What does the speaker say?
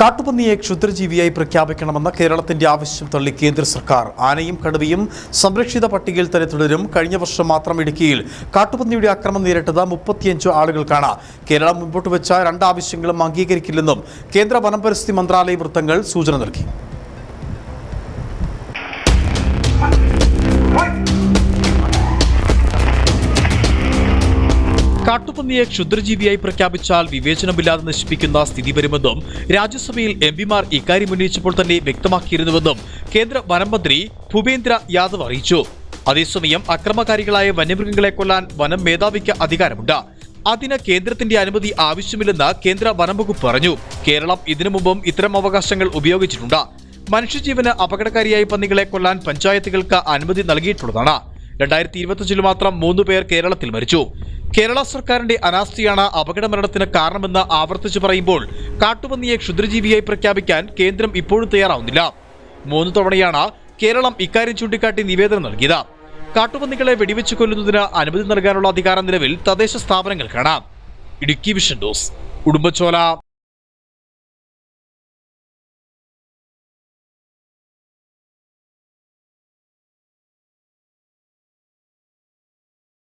കാട്ടുപന്നിയെ ക്ഷുദ്രജീവിയായി പ്രഖ്യാപിക്കണമെന്ന കേരളത്തിന്റെ ആവശ്യം തള്ളി കേന്ദ്ര സർക്കാർ. ആനയും കടുവയും സംരക്ഷിത പട്ടികയിൽ തന്നെ തുടരും. കഴിഞ്ഞ വർഷം മാത്രം ഇടുക്കിയിൽ കാട്ടുപന്നിയുടെ ആക്രമണം നേരിട്ടത് മുപ്പത്തിയഞ്ച് ആളുകൾക്കാണ്. കേരളം മുമ്പോട്ട് വെച്ച രണ്ട് ആവശ്യങ്ങളും അംഗീകരിക്കില്ലെന്നും കേന്ദ്ര വനം പരിസ്ഥിതി മന്ത്രാലയ വൃത്തങ്ങൾ സൂചന നൽകി. കാട്ടുപന്നിയെ ക്ഷുദ്രജീവിയായി പ്രഖ്യാപിച്ചാൽ വിവേചനമില്ലാതെ നശിപ്പിക്കുന്ന സ്ഥിതി വരുമെന്നും രാജ്യസഭയിൽ എം പിമാർ ഇക്കാര്യം ഉന്നയിച്ചപ്പോൾ തന്നെ വ്യക്തമാക്കിയിരുന്നുവെന്നും കേന്ദ്ര വനംമന്ത്രി ഭൂപേന്ദ്ര യാദവ് അറിയിച്ചു. അതേസമയം അക്രമകാരികളായ വന്യമൃഗങ്ങളെ കൊല്ലാൻ വനം മേധാവിക്ക് അധികാരമുണ്ട്. അതിന് കേന്ദ്രത്തിന്റെ അനുമതി ആവശ്യമില്ലെന്ന് കേന്ദ്ര വനം വകുപ്പ് പറഞ്ഞു. കേരളം ഇതിനു മുമ്പും ഇത്തരം അവകാശങ്ങൾ ഉപയോഗിച്ചിട്ടുണ്ട്. മനുഷ്യജീവന് അപകടകാരിയായ പന്നികളെ കൊല്ലാൻ പഞ്ചായത്തുകൾക്ക് അനുമതി നൽകിയിട്ടുള്ളതാണ്. രണ്ടായിരത്തി ഇരുപത്തിയഞ്ചിൽ മാത്രം മൂന്ന് പേർ കേരളത്തിൽ മരിച്ചു. കേരള സർക്കാരിന്റെ അനാസ്ഥയാണ് അപകട മരണത്തിന് കാരണമെന്ന് ആവർത്തിച്ചു പറയുമ്പോൾ കാട്ടുപന്നിയെ ക്ഷുദ്രജീവിയായി പ്രഖ്യാപിക്കാൻ കേന്ദ്രം ഇപ്പോഴും തയ്യാറാവുന്നില്ല. മൂന്ന് തവണയാണ് കേരളം ഇക്കാര്യം ചൂണ്ടിക്കാട്ടി നിവേദനം നൽകിയത്. കാട്ടുപന്നികളെ വെടിവെച്ച് കൊല്ലുന്നതിന് അനുമതി നൽകാനുള്ള അധികാരം നിലവിൽ തദ്ദേശ സ്ഥാപനങ്ങൾക്കാണ് ഇടുക്കി വിഷൻ ഡോസ് ഉടുമ്പച്ചോല